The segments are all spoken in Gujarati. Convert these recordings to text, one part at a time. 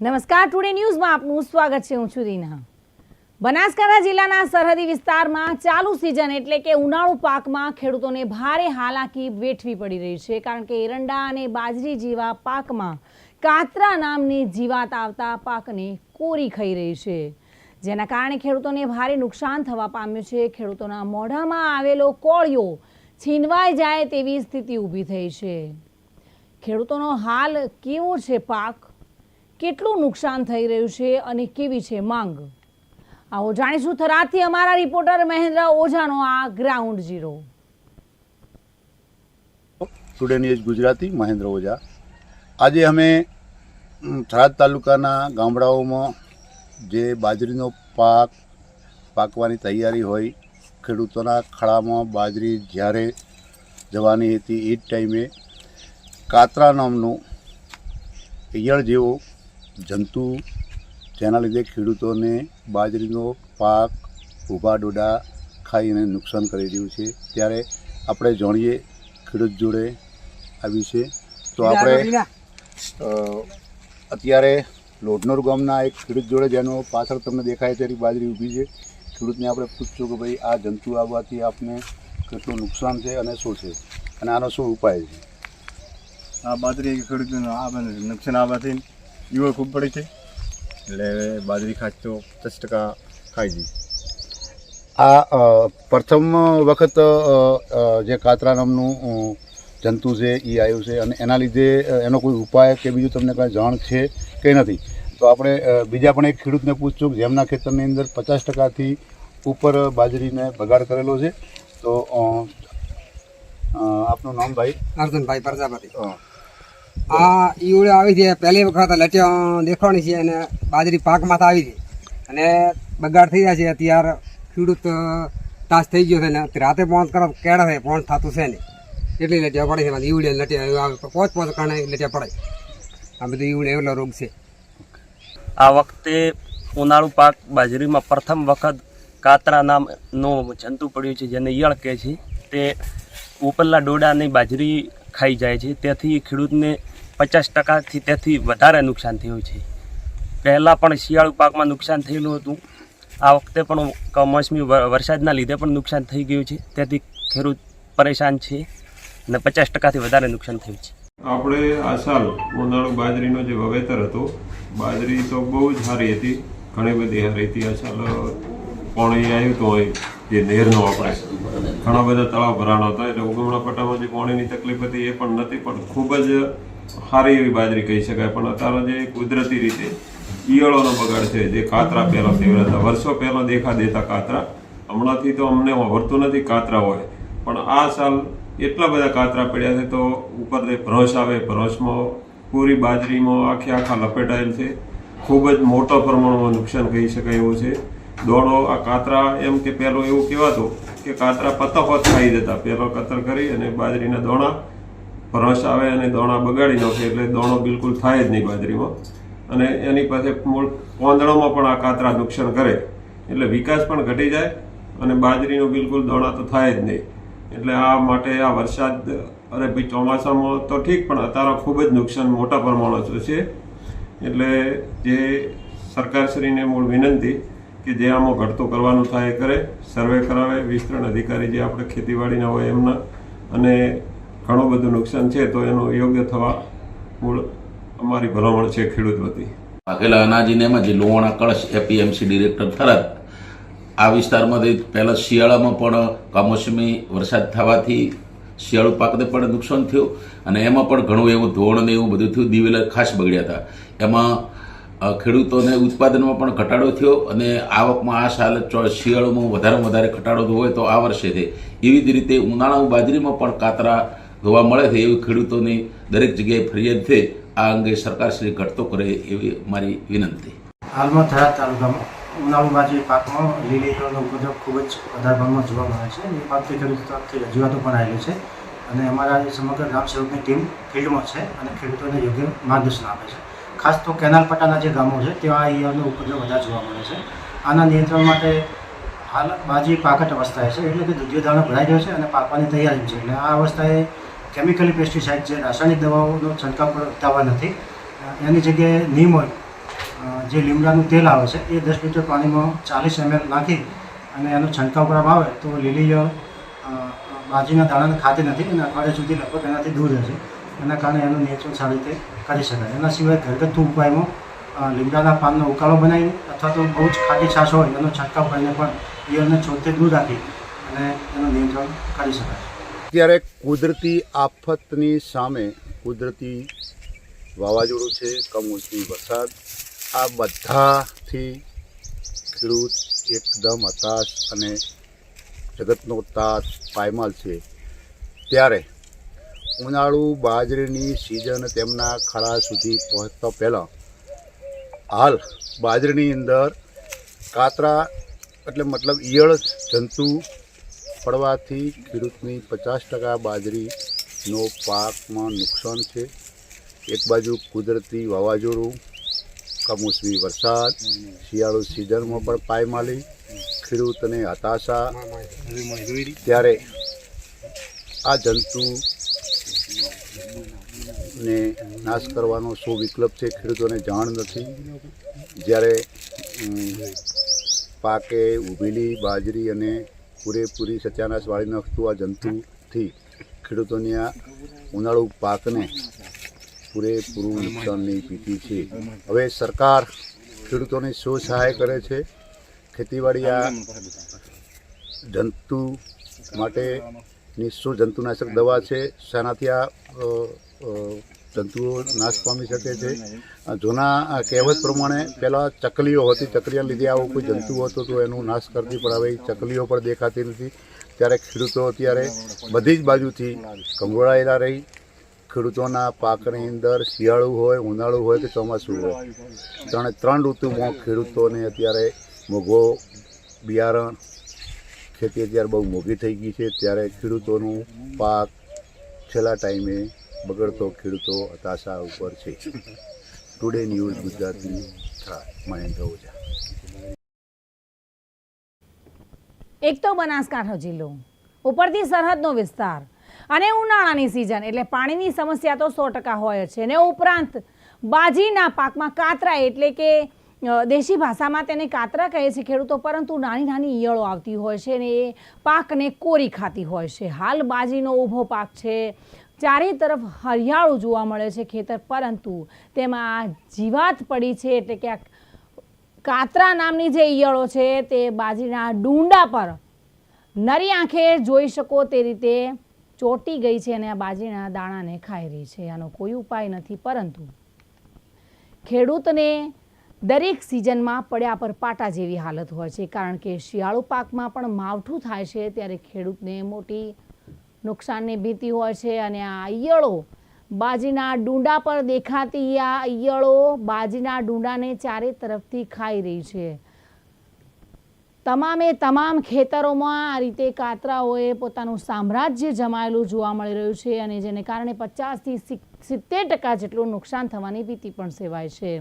નમસ્કાર ટુડે ન્યૂઝમાં આપનું સ્વાગત છે. હું છું રીના. બનાસકાંઠા જિલ્લાના સરહદી વિસ્તારમાં ચાલુ સિઝન એટલે કે ઉનાળુ પાકમાં ખેડૂતોને ભારે હાલાકી વેઠવી પડી રહી છે, કારણ કે એરંડા અને બાજરી જેવા પાકમાં કાતરા નામની જીવાત આવતા પાકને કોરી ખાઈ રહી છે. જેના કારણે ખેડૂતોને ભારે નુકસાન થવા પામ્યું છે. ખેડૂતોના મોઢામાં આવેલો કોળિયો છીનવાઈ જાય તેવી સ્થિતિ ઊભી થઈ છે. ખેડૂતોનો હાલ કેવો છે પાક? કેટલું નુકસાન થઈ રહ્યું છે અને કેવી છે માંગ? આવો જાણીશું થરાદથી અમારા રિપોર્ટર મહેન્દ્ર ઓઝાનો આ ground zero. Today news Gujarati, Mahendra Ojha. આજે અમે, થરાદ તાલુકાના ગામડાઓમાં જે બાજરીનો પાક પાકવાની તૈયારી હોય, ખેડૂતોના ખળામાં બાજરી જ્યારે જવાની હતી એ જ ટાઈમે કાતરા નામનું ઈયળ જેવો જંતુ જેના લીધે ખેડૂતોને બાજરીનો પાક ઊભા ડોડા ખાઈને નુકસાન કરી રહ્યું છે. ત્યારે આપણે જાણીએ ખેડૂત જોડે આ વિશે તો આપણે અત્યારે લોઢનોર ગામના એક ખેડૂત જોડે જેનો પાછળ તમને દેખાય તેની બાજરી ઊભી છે. ખેડૂતને આપણે પૂછશું કે ભાઈ આ જંતુ આવવાથી આપને કેટલું નુકસાન છે અને શું છે? અને આનો શું ઉપાય છે? આ બાજરી ખેડૂતનું આ નુકસાન આવવાથી ઈવળ ખૂબ પડી છે. એટલે બાજરી તો પચાસ ટકા ખાઈ જઈ આ પ્રથમ વખત જે કાતરા નામનું જંતુ છે એ આવ્યું છે અને એના લીધે એનો કોઈ ઉપાય કે બીજું તમને કાંઈ જાણ છે કે નથી? તો આપણે બીજા પણ એક ખેડૂતને પૂછશું કે જેમના ખેતરની અંદર પચાસ ટકાથી ઉપર બાજરીને બગાડ કરેલો છે. તો આપનું નામ ભાઈ? અર્જુનભાઈ પ્રજાપતિ. આ ઈવડે આવી છે. પહેલી વખત લટ્યા દેખાણી છે અને બાજરી પાકમાં આવી છે. અને બગાડ થઈ જાય છે. અત્યારે ખેડૂત તાસ થઈ ગયો છે ને રાતે પહોંચ કરો કેળા છે. પહોંચ થતું છે નહીં. કેટલી લટ્યા પડે છે. ઈવડે લટ્યા પોચ પોચ કારણે લટ્યા પડે આ બધું ઈવડે એવલો રોગ છે. આ વખતે ઉનાળુ પાક બાજરીમાં પ્રથમ વખત કાતરા નામનું જંતુ પડ્યું છે. જેને ઈયળ કહે છે. તે ઉપરના ડોડાની બાજરી ખાઈ જાય છે. તેથી ખેડૂતને પચાસ ટકાથી તેથી વધારે નુકસાન થયું છે. પહેલાં પણ શિયાળુ પાકમાં નુકસાન થયેલું હતું. આ વખતે પણ કમોસમી વરસાદના લીધે પણ નુકસાન થઈ ગયું છે. તેથી ખેડૂત પરેશાન છે અને પચાસ ટકાથી વધારે નુકસાન થયું છે. આપણે આ સાલ ઉનાળુ બાજરીનો જે વાવેતર હતો, બાજરી તો બહુ જ સારી હતી. ઘણી બધી સારી હતી. આ સાલ પાણી આવ્યું તો હોય. જે નહેરનો આપણે ઘણા બધા તળાવ ભરાણા હતા, એટલે ઉગમણા પટ્ટામાં જે પાણીની તકલીફ હતી એ પણ નથી, પણ ખૂબ જ સારી એવી બાજરી કહી શકાય. પણ અત્યારે જે કુદરતી રીતે ઈયળોનો બગાડ છે, જે કાતરા પહેલાં ફેવર હતા. વર્ષો પહેલાં દેખા દેતા કાતરા. હમણાંથી તો અમને વર્તું નથી, કાતરા હોય. પણ આ સાલ એટલા બધા કાતરા પડ્યા છે, તો ઉપર જે ભરોસ આવે. ભરોસમાં પૂરી બાજરીમાં આખે આખા લપેટાયેલ છે. ખૂબ જ મોટા પ્રમાણમાં નુકસાન કહી શકાય એવું છે. દોડો, આ કાતરા એમ કે પહેલું એવું કહેવાતું કે કાતરા પત્તા હોત ખાઈ જતા. પહેલો કતર કરી અને બાજરીના દોણા ભરસ આવે અને દોણા બગાડી નાખે એટલે દોણો બિલકુલ થાય જ નહીં બાજરીમાં. અને એની પાસે મૂળ પોંદડામાં પણ આ કાતરા નુકસાન કરે. એટલે વિકાસ પણ ઘટી જાય અને બાજરીનો બિલકુલ દોણા તો થાય જ નહીં. એટલે આ માટે આ વરસાદ, અરે ભાઈ ચોમાસામાં તો ઠીક, પણ અત્યારે ખૂબ જ નુકસાન મોટા પ્રમાણમાં છે. એટલે જે સરકારશ્રીને મૂળ વિનંતી કે જે આમાં ઘટતો કરવાનું થાય એ કરે, સર્વે કરાવે, વિસ્તરણ અધિકારી જે આપણે ખેતીવાડીના હોય એમના, અને ઘણું બધું નુકસાન છે તો એનું યોગ્ય થવા મૂળ અમારી ભલામણ છે ખેડૂત વતી. પાકેલા અનાજીને એમાં જે લોહાણા કળશ એપીએમસી ડિરેક્ટર થરાદ, આ વિસ્તારમાંથી પહેલાં શિયાળામાં પણ કમોસમી વરસાદ થવાથી શિયાળુ પાકને પણ નુકસાન થયું, અને એમાં પણ ઘણું એવું ધોળ ને એવું બધું થયું, દિવેલા ખાસ બગડ્યા હતા. એમાં ખેડૂતોને ઉત્પાદનમાં પણ ઘટાડો થયો અને આવકમાં આ સાલ શિયાળોમાં વધારેમાં વધારે ઘટાડો હોય તો આ વર્ષે છે એવી જ રીતે ઉનાળામાં બાજરીમાં પણ કાતરા જોવા મળે છે એવી ખેડૂતોની દરેક જગ્યાએ ફરિયાદ છે. આ અંગે સરકારશ્રી ઘટતો કરે એવી મારી વિનંતી. હાલમાં થરાદ તાલુકામાં ઉનાળુ બાજરી પાકમાં લીલી ઈયળનો ઉપદ્રવ ખૂબ જ વધારે પ્રમાણમાં જોવા મળે છે એ બાબતે ખેડૂતો તરફથી રજૂઆતો પણ આવેલી છે. અને અમારા સમગ્ર ગ્રામ સેવકની ટીમ ફિલ્ડમાં છે અને ખેડૂતોને યોગ્ય માર્ગદર્શન આપે છે. ખાસ તો કેનાલ પટ્ટાના જે ગામો છે ત્યાં ઈયળનો ઉપદ્રવ વધારે જોવા મળે છે. આના નિયંત્રણ માટે હાલ બાજી પાકટ અવસ્થાએ છે, એટલે કે દૂધિયો દાણો ભરાઈ ગયો છે અને પાકવાની તૈયારી છે. એટલે આ અવસ્થાએ કેમિકલી પેસ્ટિસાઇડ છે રાસાયણિક દવાઓનો છંટકાવ કરતા નથી. એની જગ્યાએ નીમ હોય જે લીમડાનું તેલ આવે છે, એ દસ લીટર પાણીમાં ચાલીસ એમએલ નાખી અને એનો છંટકાવ કરવામાં આવે તો લીલી બાજીના દાણાને ખાતી નથી અને અઠવાડિયા સુધી લગભગ એનાથી દૂર રહેશે એના કારણે એનું નિયંત્રણ સારી રીતે કરી શકાય એના સિવાય ઘરગથ્થુ ઉપાયમાં લીમડાના પાનનો ઉકાળો બનાવીને અથવા તો બહુ જ ખાટી છાશ હોય, એનો છંટકાવ કરીને પણ ઈયળને છોડતે દૂર રાખી અને એનું નિયંત્રણ કરી શકાય. અત્યારે કુદરતી આફતની સામે કુદરતી વાવાઝોડું છે, કમોસમી વરસાદ, આ બધાથી ખેડૂત એકદમ હતાશ અને જગતનો તાત પાયમાલ છે. ત્યારે ઉનાળુ બાજરીની સિઝન તેમના ખળા સુધી પહોંચતા પહેલાં હાલ બાજરીની અંદર કાતરા એટલે મતલબ ઈયળ જંતુ પડવાથી ખેડૂતની પચાસ ટકા બાજરીનો પાકમાં નુકસાન છે. એક બાજુ કુદરતી વાવાઝોડું કમોસમી વરસાદ શિયાળુ સિઝનમાં પણ પાયમાલી ખેડૂતને હતાશા. ત્યારે આ જંતુ ને નાશ કરવાનો શું વિકલ્પ છે ખેડૂતોને જાણ નથી. જ્યારે પાકે ઉભેલી બાજરી અને પૂરેપૂરી સત્યાનાશ વાળી નાખતું આ જંતુથી ખેડૂતોની આ ઉનાળુ પાકને પૂરેપૂરું નુકસાનની પીતી છે. હવે સરકાર ખેડૂતોને શું સહાય કરે છે? ખેતીવાડી આ જંતુ માટેની શું જંતુનાશક દવા છે? શાનાથી આ જંતુઓ નાશ પામી શકે છે. જૂના કહેવત પ્રમાણે પહેલાં ચકલીઓ હતી. ચકલીના લીધે આવો કોઈ જંતુ હતો તો એનું નાશ કરતી, પણ હવે ચકલીઓ પણ દેખાતી નથી. ત્યારે ખેડૂતો અત્યારે બધી જ બાજુથી કંગોળાયેલા રહી. ખેડૂતોના પાકની અંદર શિયાળું હોય, ઉનાળું હોય કે ચોમાસું હોય. ત્રણે ત્રણ ઋતુમાં ખેડૂતોને અત્યારે મોઘો બિયારણ ખેતી અત્યારે બહુ મોઘી થઈ ગઈ છે. ત્યારે ખેડૂતોનું પાક છેલ્લા ટાઈમે બગડતો, ખેડૂતો હતાશા ઉપર છે. Today news Gujarati Mahendra Ojha. એક તો બનાસકાંઠા જિલ્લો. ઉપરથી સરહદનો વિસ્તાર. અને ઉનાળાની સિઝન એટલે પાણીની સમસ્યા તો સો ટકા હોય છે. ને ઉપરાંત, બાજીના પાકમાં કાતરા, એટલે કે દેશી ભાષામાં તેને કાતરા કહે છે ખેડૂતો, પરંતુ નાની નાની ઈયળો આવતી હોય છે ને એ પાકને કોરી ખાતી હોય છે. હાલ બાજીનો ઊભો પાક છે. ચારે તરફ હરિયાળું જોવા મળે છે ખેતર, પરંતુ તેમાં જીવાત પડી છે એટલે કે કાતરા નામની જે ઈયળો છે તે બાજરીના ડુંડા પર નરી આંખે જોઈ શકો તે રીતે ચોંટી ગઈ છે અને આ બાજરીના દાણાને ખાઈ રહી છે. આનો કોઈ ઉપાય નથી, પરંતુ ખેડૂતને દરેક સિઝનમાં પડ્યા પર પાટા જેવી હાલત હોય છે, કારણ કે શિયાળુ પાકમાં પણ માવઠું થાય છે, ત્યારે ખેડૂતને મોટી નુકસાનની ભીતિ હોય છે અને આ ઈયળો બાજીના ડુંડા પર દેખાતી આ ઈયળો બાજીના ડુંડાને ચારે તરફથી ખાઈ રહી છે. તમામે તમામ ખેતરોમાં આ રીતે કાતરાઓએ પોતાનું સામ્રાજ્ય જમાયેલું જોવા મળી રહ્યું છે અને જેને કારણે પચાસથી સિત્તેર ટકા જેટલું નુકસાન થવાની ભીતિ પણ સેવાય છે.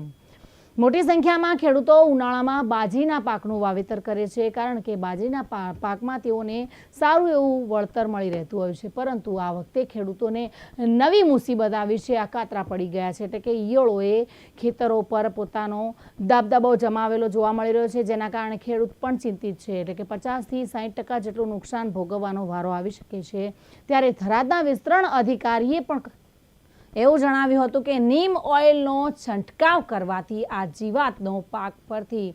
મોટી સંખ્યામાં ખેડૂતો ઉનાળામાં બાજીના પાકનું વાવેતર કરે છે, કારણ કે બાજીના પા- પાકમાં તેઓને સારું એવું વળતર મળી રહેતું હોય છે. પરંતુ આ વખતે ખેડૂતોને નવી મુસીબત આવી છે, આ કાતરા પડી ગયા છે. એટલે કે ઈયળોએ ખેતરો પર પોતાનો દબદબો જમાવેલો જોવા મળી રહ્યો છે, જેના કારણે ખેડૂત પણ ચિંતિત છે. એટલે કે પચાસથી સાઠ ટકા જેટલું નુકસાન ભોગવવાનો વારો આવી શકે છે. ત્યારે થરાદના વિસ્તરણ અધિકારીએ પણ એવું જણાવ્યું હતું કે નીમ ઓઇલનો છંટકાવ કરવાથી આ જીવાતનો પાક પરથી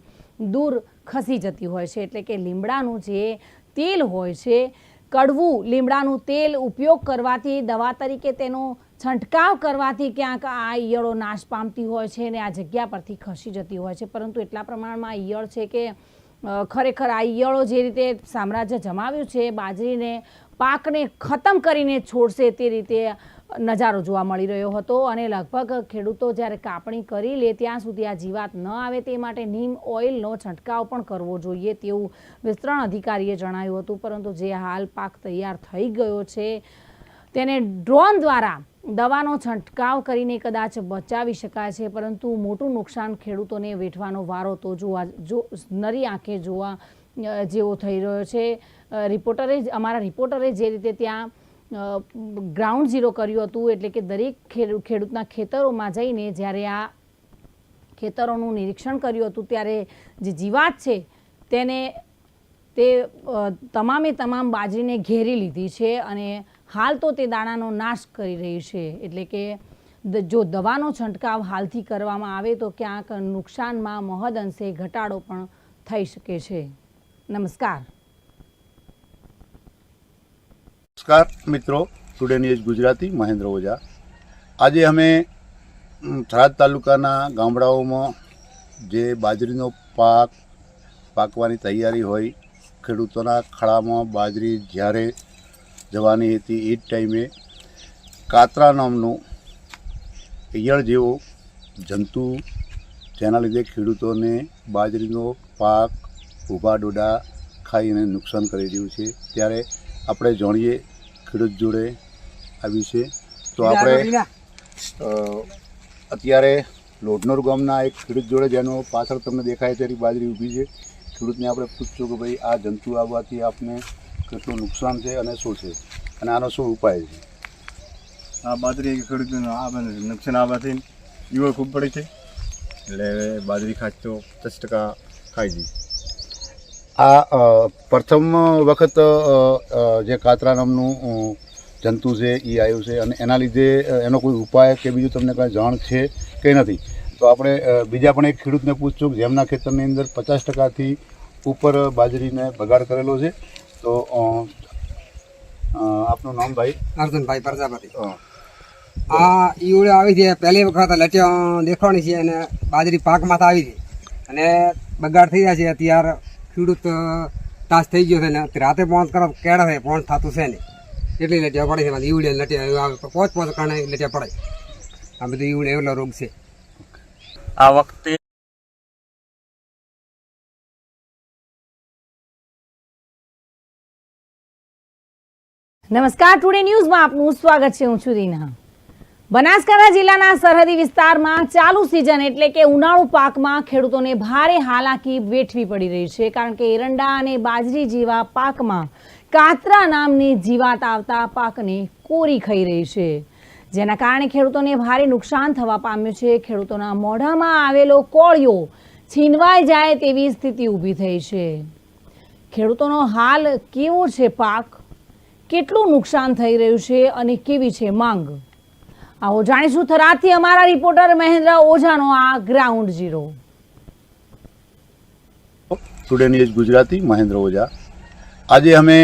દૂર ખસી જતી હોય છે. એટલે કે લીમડાનું જે તેલ હોય છે, કડવું લીમડાનું તેલ ઉપયોગ કરવાથી, દવા તરીકે તેનો છંટકાવ કરવાથી ક્યાંક આ ઈયળો નાશ પામતી હોય છે અને આ જગ્યા પરથી ખસી જતી હોય છે. પરંતુ એટલા પ્રમાણમાં ઈયળ છે કે ખરેખર આ ઈયળો જે રીતે સામ્રાજ્ય જમાવ્યું છે, બાજરીને પાકને ખતમ કરીને છોડશે તે રીતે નજારો જોવા મળી રહ્યો હતો અને લગભગ ખેડૂતો જ્યારે કાપણી કરી લે ત્યાં સુધી આ જીવાત ન આવે તે માટે નીમ ઓઇલનો છંટકાવ પણ કરવો જોઈએ તેવું વિસ્તરણ અધિકારીએ જણાવ્યું હતું. પરંતુ જે હાલ પાક તૈયાર થઈ ગયો છે, તેને ડ્રોન દ્વારા દવાનો છંટકાવ કરીને કદાચ બચાવી શકાય છે. પરંતુ મોટું નુકસાન ખેડૂતોને વેઠવાનો વારો તો જોવા, જો, નરી આંખે જોવા જેવો થઈ રહ્યો છે. રિપોર્ટરે અમારા રિપોર્ટરે જે રીતે ત્યાં ગ્રાઉન્ડ ઝીરો કર્યું હતું એટલે કે દરેક ખેડૂ- ખેડૂતના ખેતરોમાં જઈને જ્યારે આ ખેતરોનું નિરીક્ષણ કર્યું હતું ત્યારે જે જીવાત છે તેને તે તમામે તમામ બાજરીને ઘેરી લીધી છે અને હાલ તો તે દાણાનો નાશ કરી રહી છે. એટલે કે જો દવાનો છંટકાવ હાલથી કરવામાં આવે તો ક્યાંક નુકસાનમાં મહદ અંશે ઘટાડો પણ થઈ શકે છે. નમસ્કાર. નમસ્કાર મિત્રો. Today news Gujarati, Mahendra Ojha. આજે અમે થરાદ તાલુકાના ગામડાઓમાં જે બાજરીનો પાક પાકવાની તૈયારી હોય, ખેડૂતોના ખળામાં બાજરી જ્યારે જવાની હતી એ જ ટાઈમે કાતરા નામનું ઈયળ જેવો જંતુ, જેના લીધે ખેડૂતોને બાજરીનો પાક, ઊભા ડોડા ખાઈને નુકસાન કરી રહ્યું છે. ત્યારે આપણે જાણીએ ખેડૂત જોડે આવી છે. તો આપણે અત્યારે લોઢનોર ગામના એક ખેડૂત જોડે જેનો પાછળ તમને દેખાય તેની બાજરી ઊભી છે. ખેડૂતને આપણે પૂછશું કે ભાઈ આ જંતુ આવવાથી આપને કેટલું નુકસાન છે અને શું છે? અને આનો શું ઉપાય છે? આ બાજરી ખેડૂતોને આ નુકસાન આવવાથી યુવા ખૂબ પડે છે. એટલે બાજરી ખાસ તો દસ ટકા ખાઈ જઈ આ પ્રથમ વખત જે કાતરા નામનું જંતુ છે એ આવ્યું છે. અને એના લીધે એનો કોઈ ઉપાય કે બીજું તમને કાંઈ જાણ છે કે નથી? તો આપણે બીજા પણ એક ખેડૂતને પૂછશું કે જેમના ખેતરની અંદર પચાસ ટકાથી ઉપર બાજરીને બગાડ કરેલો છે. તો આપનું નામ ભાઈ? અર્જુનભાઈ પ્રજાપતિ. આ ઈવડે આવી છે. પહેલી વખત લટ્યા દેખાણી છે અને બાજરી પાકમાં તો આવી છે. અને બગાડ થઈ ગયા છે. અત્યારે ખેડૂત તાસ થઈ ગયો છે ને રાતે પહોંચ કરો કેળા છે પહોંચ થતું છે ને એટલી લટ્યા પડે છે ઈવડે લટ્યા પોચ પોચ કારણે લટ્યા પડે આ બધું ઈવડે એવલો રોગ છે. આ વખતે નમસ્કાર ટુડે ન્યૂઝમાં આપનું સ્વાગત છે. હું છું રીના. બનાસકાંઠા જિલ્લાના સરહદી વિસ્તારમાં ચાલુ સિઝન એટલે કે ઉનાળુ પાકમાં ખેડૂતોને ભારે હાલાકી વેઠવી પડી રહી છે, કારણ કે એરંડા અને બાજરી જેવા પાકમાં કાતરા નામની જીવાત આવતા પાકને કોરી ખાઈ રહી છે. જેના કારણે ખેડૂતોને ભારે નુકસાન થવા પામ્યું છે. ખેડૂતોના મોઢામાં આવેલો કોળિયો છીનવાઈ જાય તેવી સ્થિતિ ઊભી થઈ છે. ખેડૂતોનો હાલ કેવો છે પાક? કેટલું નુકસાન થઈ રહ્યું છે અને કેવી છે માંગ? આવો જાણીશું થરાદથી અમારા રિપોર્ટર મહેન્દ્ર ઓઝાનો આ ground zero. Today news Gujarati, Mahendra Ojha. આજે અમે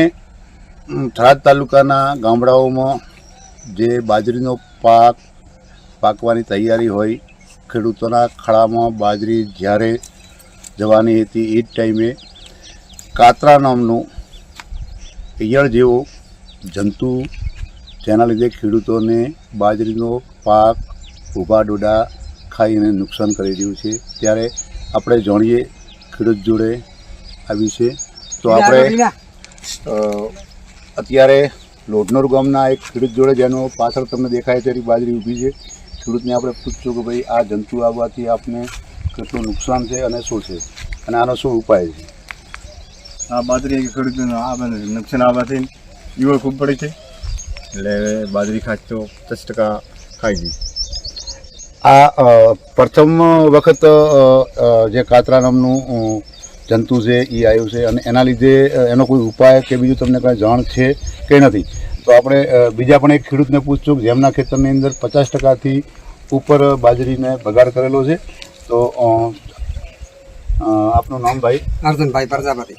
થરાદ તાલુકાના ગામડાઓમાં જે બાજરીનો પાક પાકવાની તૈયારી હોય, ખેડૂતોના ખળામાં બાજરી જ્યારે જવાની હતી એ જ ટાઈમે કાતરા નામનું ઈયળ જેવો જંતુ જેના લીધે ખેડૂતોને બાજરીનો પાક ઊભા ડોડા ખાઈને નુકસાન કરી રહ્યું છે. ત્યારે આપણે જાણીએ ખેડૂત જોડે આ વિશે તો આપણે અત્યારે લોઢનોર ગામના એક ખેડૂત જોડે જેનો પાછળ તમને દેખાય તેની બાજરી ઊભી છે. ખેડૂતને આપણે પૂછશું કે ભાઈ આ જંતુ આવવાથી આપને કેટલું નુકસાન છે અને શું છે? અને આનો શું ઉપાય છે? આ બાજરી ખેડૂતોને આ નુકસાન આવવાથી યુવા ખૂબ પડે છે. એટલે બાજરી ખાસ તો દસ ટકા ખાઈ ગઈ. આ પ્રથમ વખત જે કાતરા નામનું જંતુ છે એ આવ્યું છે અને એના લીધે એનો કોઈ ઉપાય કે બીજું તમને કાંઈ જાણ છે કે નથી? તો આપણે બીજા પણ એક ખેડૂતને પૂછશું કે જેમના ખેતરની અંદર પચાસ ટકાથી ઉપર બાજરીને બગાડ કરેલો છે. તો આપનું નામ ભાઈ? અર્જુનભાઈ પ્રજાપતિ.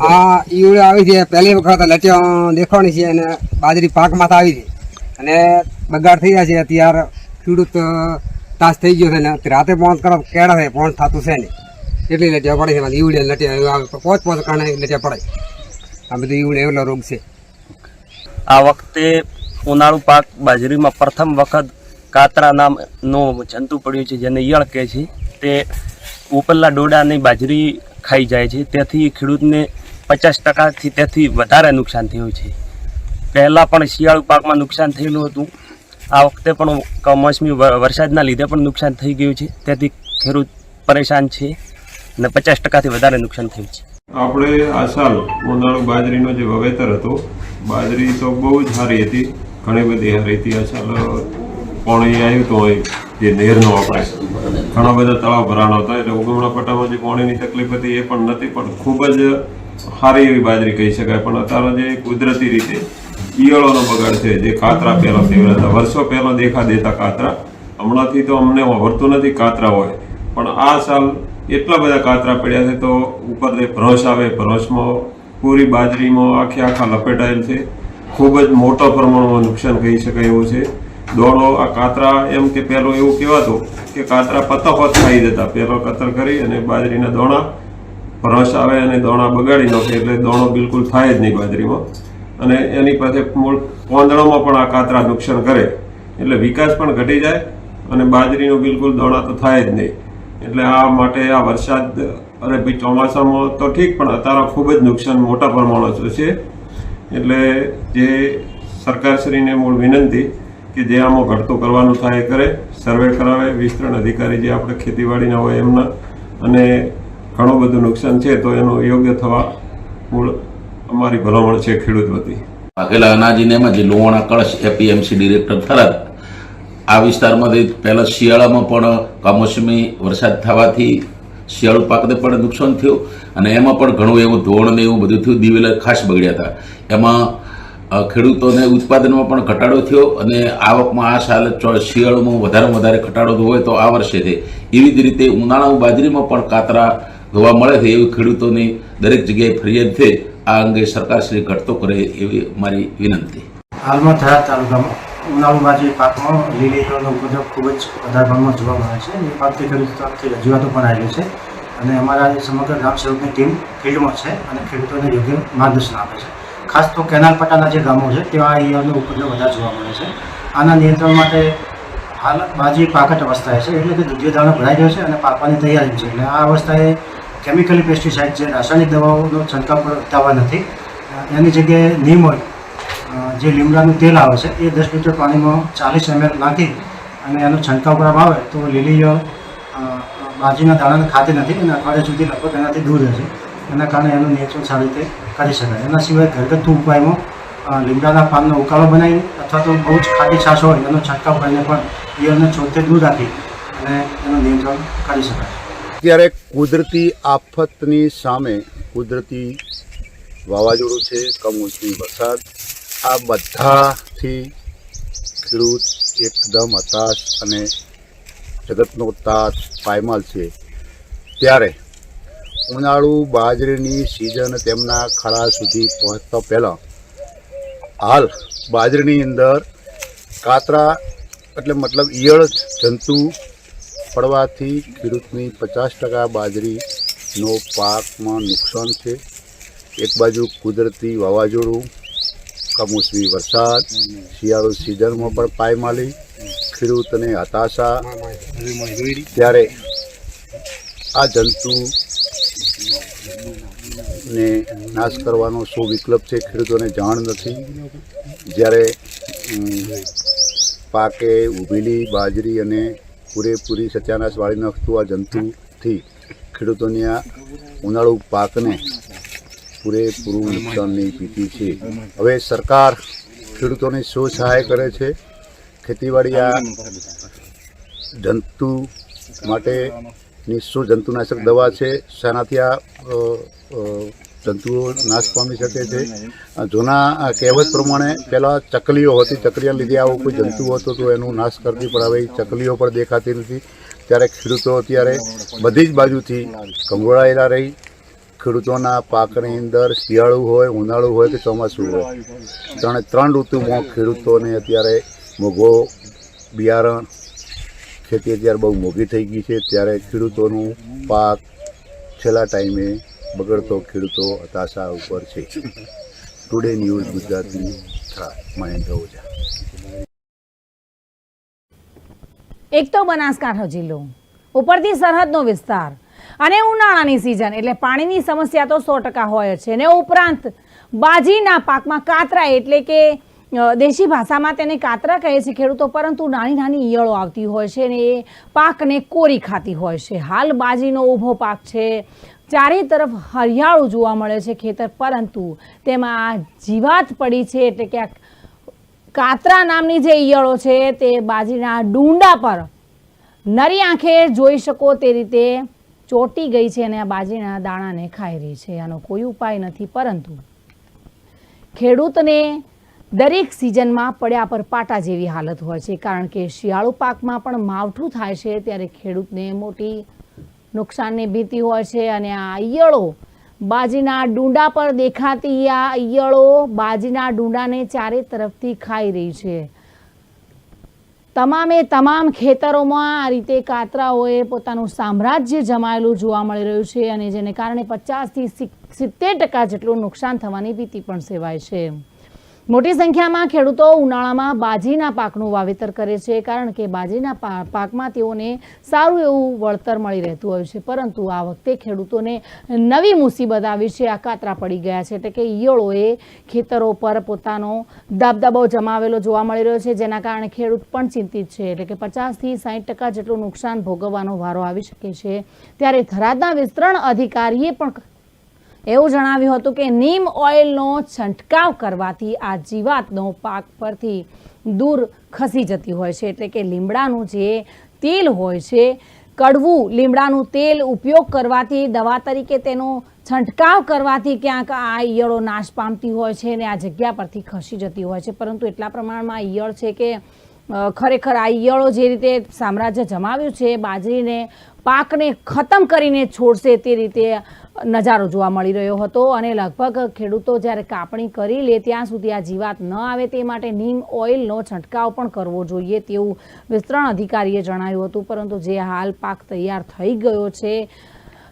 આ ઈવડે આવી છે. પહેલી વખત લચ્યો દેખવાની છે અને બાજરી પાકમાં આવી છે. અને બગાડ થઈ ગયા છે. અત્યારે ખેડૂત તાસ થઈ ગયો છે ને રાતે પહોંચ કરો કેળા થાય પહોંચ થતું છે ને એટલી લટ્યા પડે છે? ઈવડે લટ્યા પોચ પોચ કારણે લટ્યા પડે આ બધું ઈવડે એવલો રોગ છે. આ વખતે ઉનાળુ પાક બાજરીમાં પ્રથમ વખત કાતરા નામનું જંતુ પડ્યું છે, જેને ઈયળ કહે છે. તે ઉપરના ડોડાની બાજરી ખાઈ જાય છે. તેથી ખેડૂતને પચાસ ટકાથી તેથી વધારે નુકસાન થયું છે. પહેલાં પણ શિયાળુ પાકમાં નુકસાન થયેલું હતું. આ વખતે પણ કમોસમી વરસાદના લીધે પણ નુકસાન થઈ ગયું છે. તેથી ખેડૂત પરેશાન છે અને પચાસ ટકાથી વધારે નુકસાન થયું છે. આપણે આ સાલ ઉનાળુ બાજરીનો જે વાવેતર હતો, બાજરી તો બહુ જ સારી હતી. ઘણી બધી સારી હતી. આ સાલ પાણી આવ્યું તો જે નહેરનો આપણે ઘણા બધા તળાવ ભરાણા હતા, એટલે ઉગમણા પટ્ટામાં જે પાણીની તકલીફ હતી એ પણ નથી, પણ ખૂબ જ સારી એવી બાજરી કહી શકાય. પણ અત્યારે જે કુદરતી રીતે ઈયળોનો બગાડ છે, જે કાતરા પહેલાં ફેવરા હતા, વર્ષો પહેલાં દેખા દેતા કાતરા, હમણાંથી તો અમને વર્તું નથી કાતરા હોય. પણ આ સાલ એટલા બધા કાતરા પડ્યા છે, તો ઉપર જે ભ્રંશ આવે ભ્રંશમાં પૂરી બાજરીમાં આખે આખા લપેટાયેલ છે. ખૂબ જ મોટા પ્રમાણમાં નુકસાન કહી શકાય એવું છે. દોડો આ કાતરા, એમ કે પહેલું એવું કહેવાતું કે કાતરા પતપત ખાઈ જતા. પહેલો કતર કરી અને બાજરીના દોણા રસ આવે અને દોણા બગાડી નાખે એટલે દોણો બિલકુલ થાય જ નહીં બાજરીમાં. અને એની પાસે મૂળ પોંદડામાં પણ આ કાતરા નુકસાન કરે. એટલે વિકાસ પણ ઘટી જાય અને બાજરીનો બિલકુલ દોણા તો થાય જ નહીં. એટલે આ માટે આ વરસાદ, અરે ભાઈ, ચોમાસામાં તો ઠીક, પણ અત્યારે ખૂબ જ નુકસાન મોટા પ્રમાણમાં છે. એટલે જે સરકારશ્રીને મૂળ વિનંતી કે જે આમાં ઘટતું કરવાનું થાય કરે. સર્વે કરાવે, વિસ્તરણ અધિકારી જે આપણે ખેતીવાડીના હોય એમના. અને ઘણું બધું નુકસાન છે તો એનું યોગ્ય થવા મૂળ અમારી ભલામણ છે ખેડૂત વતી. પાકેલા અનાજીને એમાં જે લોહાણા કળશ, એપીએમસી ડિરેક્ટર થરાદ, આ વિસ્તારમાંથી પહેલાં શિયાળામાં પણ કમોસમી વરસાદ થવાથી શિયાળુ પાકને પણ નુકસાન થયું. અને એમાં પણ ઘણું એવું ધોણ ને એવું બધું થયું. દિવેલા ખાસ બગડ્યા હતા. એમાં ખેડૂતોને ઉત્પાદનમાં પણ ઘટાડો થયો અને આવકમાં આ સાલ શિયાળોમાં વધારે વધારે ઘટાડો હોય તો આ વર્ષે છે. એવી જ રીતે ઉનાળામાં બાજરીમાં પણ કાતરા જોવા મળે છે એવી ખેડૂતોની દરેક જગ્યાએ ફરિયાદ છે. આ અંગે સરકારશ્રી ઘટતો કરે એવી મારી વિનંતી. હાલમાં થયા તાલુકામાં ઉનાળુ બાજરી પાકમાં લીલી ઈયળનો ઉપદ્રવ ખૂબ જ વધારે પ્રમાણમાં જોવા મળે છે. એ પાકથી ખેડૂતો તરફથી રજૂઆતો પણ આવેલી છે. અને અમારા સમગ્ર ગ્રામ સેવકની ટીમ ફિલ્ડમાં છે અને ખેડૂતોને યોગ્ય માર્ગદર્શન આપે છે. ખાસ તો કેનાલ પટ્ટાના જે ગામો છે ત્યાં ઈયળનો ઉપદ્રવ વધારે જોવા મળે છે. આના નિયંત્રણ માટે હાલ બાજી પાકટ અવસ્થાએ છે એટલે કે દૂધિયો દાણો ભરાઈ ગયો છે અને પાકવાની તૈયારી છે. એટલે આ અવસ્થાએ કેમિકલી પેસ્ટિસાઇડ જે રાસાયણિક દવાઓનો છંટકાવ અટકાવવા નથી. એની જગ્યાએ નીમ જે લીમડાનું તેલ આવે છે એ દસ લીટર પાણીમાં ચાલીસ એમએલ નાખી અને એનો છંટકાવ કરવામાં આવે તો લીલી અ, દાણાને ખાતી નથી અને અઠવાડિયા સુધી લગભગ એનાથી દૂર રહે છે. એના કારણે એનું નિયંત્રણ સારી રીતે કરી શકાય. એના સિવાય ઘરગથ્થુ ઉપાયમાં લીમડાના પાનનો ઉકાળો બનાવી, અથવા તો બહુ જ ખાટી છાશ હોય, એનો છંટકાવ કરીને પણ ઈયળને છોડથી દૂર રાખી અને એનું નિયંત્રણ કરી શકાય. અત્યારે કુદરતી આફતની સામે કુદરતી વાવાઝોડું છે, કમોસમી વરસાદ, આ બધાથી ખેડૂત એકદમ હતાશ અને જગતનો તાત પાયમાલ છે. ત્યારે ઉનાળુ બાજરીની સિઝન તેમના ખળા સુધી પહોંચતા પહેલાં. હાલ બાજરીની અંદર કાતરા એટલે મતલબ ઈયળ જંતુ પડવાથી ખેડૂતની પચાસ ટકા બાજરીનો પાકમાં નુકસાન છે. એક બાજુ કુદરતી વાવાઝોડું કમોસમી વરસાદ શિયાળુ સિઝનમાં પણ પાયમાલી ખેડૂતને હતાશા. ત્યારે આ જંતુ ને નાશ કરવાનો શું વિકલ્પ છે ખેડૂતોને જાણ નથી. જ્યારે પાકે ઉભેલી બાજરી અને પૂરેપૂરી સત્યાનાશ વાળી નાખતું આ જંતુથી ખેડૂતોની આ ઉનાળુ પાકને પૂરેપૂરું નુકસાનની પીતી છે. હવે સરકાર ખેડૂતોને શું સહાય કરે છે? ખેતીવાડી આ જંતુ શું જંતુનાશક દવા છે, શાનાથી આ જંતુઓ નાશ પામી શકે છે? જૂના કહેવત પ્રમાણે પહેલાં ચકલીઓ હતી ચકલીના લીધે આવો કોઈ જંતુ હતો તો એનું નાશ કરતી, પણ હવે ચકલીઓ પણ દેખાતી નથી. ત્યારે ખેડૂતો અત્યારે બધી જ બાજુથી કંગોળાયેલા રહી. ખેડૂતોના પાકની અંદર શિયાળું હોય, ઉનાળું હોય કે ચોમાસું હોય. ત્રણે ત્રણ ઋતુમાં ખેડૂતોને અત્યારે મોઘો બિયારણ ખેતી અત્યારે બહુ મોંઘી થઈ ગઈ છે. ત્યારે ખેડૂતોનું પાક છેલ્લા ટાઈમે બગડતો ખેડૂતો હતાશા ઉપર છે. ટુડે ન્યૂઝ ગુજરાતની મહેન્દ્ર ઓઝા. એક તો બનાસકાંઠા જિલ્લો. ઉપરથી સરહદનો વિસ્તાર. અને ઉનાળાની સિઝન એટલે પાણીની સમસ્યા તો સો ટકા હોય છે. ને ઉપરાંત બાજીના પાકમાં કાતરા એટલે કે દેશી ભાષામાં તેને કાતરા કહે છે ખેડૂતો, પરંતુ નાની નાની ઈયળો આવતી હોય છે અને એ પાકને કોરી ખાતી હોય છે. હાલ બાજીનો ઊભો પાક છે. ચારે તરફ હરિયાળું જોવા મળે છે ખેતર, પરંતુ તેમાં જીવાત પડી છે એટલે કે કાતરા નામની જે ઈયળો છે તે બાજરીના ડુંડા પર નરી આંખે જોઈ શકો તે રીતે ચોટી ગઈ છે અને આ બાજરીના દાણાને ખાઈ રહી છે. આનો કોઈ ઉપાય નથી, પરંતુ ખેડૂતને દરેક સિઝનમાં પડ્યા પર પાટા જેવી હાલત હોય છે, કારણ કે શિયાળુ પાકમાં પણ માવઠું થાય છે, ત્યારે ખેડૂતને મોટી નુકસાનની ભીતિ હોય છે અને આ ઈયળો બાજીના ડુંડા પર દેખાતી આ ઈયળો બાજીના ડુંડાને ચારે તરફથી ખાઈ રહી છે. તમામે તમામ ખેતરોમાં આ રીતે કાતરાઓએ પોતાનું સામ્રાજ્ય જમાયેલું જોવા મળી રહ્યું છે અને જેને કારણે પચાસથી સિત્તેર ટકા જેટલું નુકસાન થવાની ભીતિ પણ સેવાય છે. મોટી સંખ્યામાં ખેડૂતો ઉનાળામાં બાજીના પાકનું વાવેતર કરે છે, કારણ કે બાજીના પા- પાકમાં તેઓને સારું એવું વળતર મળી રહેતું હોય છે. પરંતુ આ વખતે ખેડૂતોને નવી મુસીબત આવી છે, આ કાતરા પડી ગયા છે. એટલે કે ઈયળોએ ખેતરો પર પોતાનો દબદબો જમાવેલો જોવા મળી રહ્યો છે, જેના કારણે ખેડૂત પણ ચિંતિત છે. એટલે કે પચાસથી સાઠ ટકા જેટલું નુકસાન ભોગવવાનો વારો આવી શકે છે. ત્યારે થરાદના વિસ્તરણ અધિકારીએ પણ એવું જણાવ્યું હતું કે નીમ ઓઇલનો છંટકાવ કરવાથી આ જીવાતનો પાક પરથી દૂર ખસી જતી હોય છે. એટલે કે લીમડાનું જે તેલ હોય છે, કડવું લીમડાનું તેલ ઉપયોગ કરવાથી, દવા તરીકે તેનો છંટકાવ કરવાથી ક્યાંક આ ઈયળો નાશ પામતી હોય છે અને આ જગ્યા પરથી ખસી જતી હોય છે. પરંતુ એટલા પ્રમાણમાં ઈયળ છે કે ખરેખર આ ઈયળો જે રીતે સામ્રાજ્ય જમાવ્યું છે, બાજરીને પાકને ખતમ કરીને છોડશે તે રીતે નજારો જોવા મળી રહ્યો હતો અને લગભગ ખેડૂતો જ્યારે કાપણી કરી લે ત્યાં સુધી આ જીવાત ન આવે તે માટે નીમ ઓઇલનો છંટકાવ પણ કરવો જોઈએ તેવું વિસ્તરણ અધિકારીએ જણાવ્યું હતું. પરંતુ જે હાલ પાક તૈયાર થઈ ગયો છે,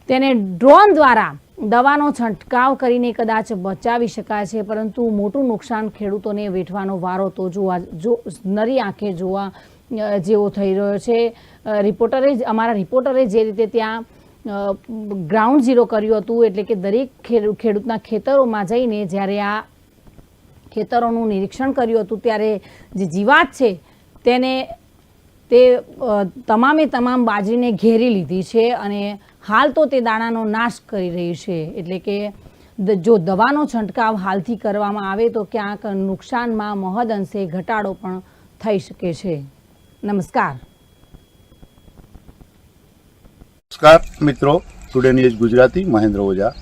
તેને ડ્રોન દ્વારા દવાનો છંટકાવ કરીને કદાચ બચાવી શકાય છે. પરંતુ મોટું નુકસાન ખેડૂતોને વેઠવાનો વારો તો જોવા, જો, નરી આંખે જોવા જેવો થઈ રહ્યો છે. રિપોર્ટરે અમારા રિપોર્ટરે જે રીતે ત્યાં ગ્રાઉન્ડ ઝીરો કર્યું હતું એટલે કે દરેક ખેડૂ- ખેડૂતના ખેતરોમાં જઈને જ્યારે આ ખેતરોનું નિરીક્ષણ કર્યું હતું ત્યારે જે જીવાત છે તેને તે તમામે તમામ બાજરીને ઘેરી લીધી છે અને હાલ તો તે દાણાનો નાશ કરી રહી છે. એટલે કે જો દવાનો છંટકાવ હાલથી કરવામાં આવે તો ક્યાંક નુકસાનમાં મહદ અંશે ઘટાડો પણ થઈ શકે છે. નમસ્કાર. નમસ્કાર મિત્રો ટુડે ન્યૂઝ ગુજરાતી મહેન્દ્ર ઓઝા.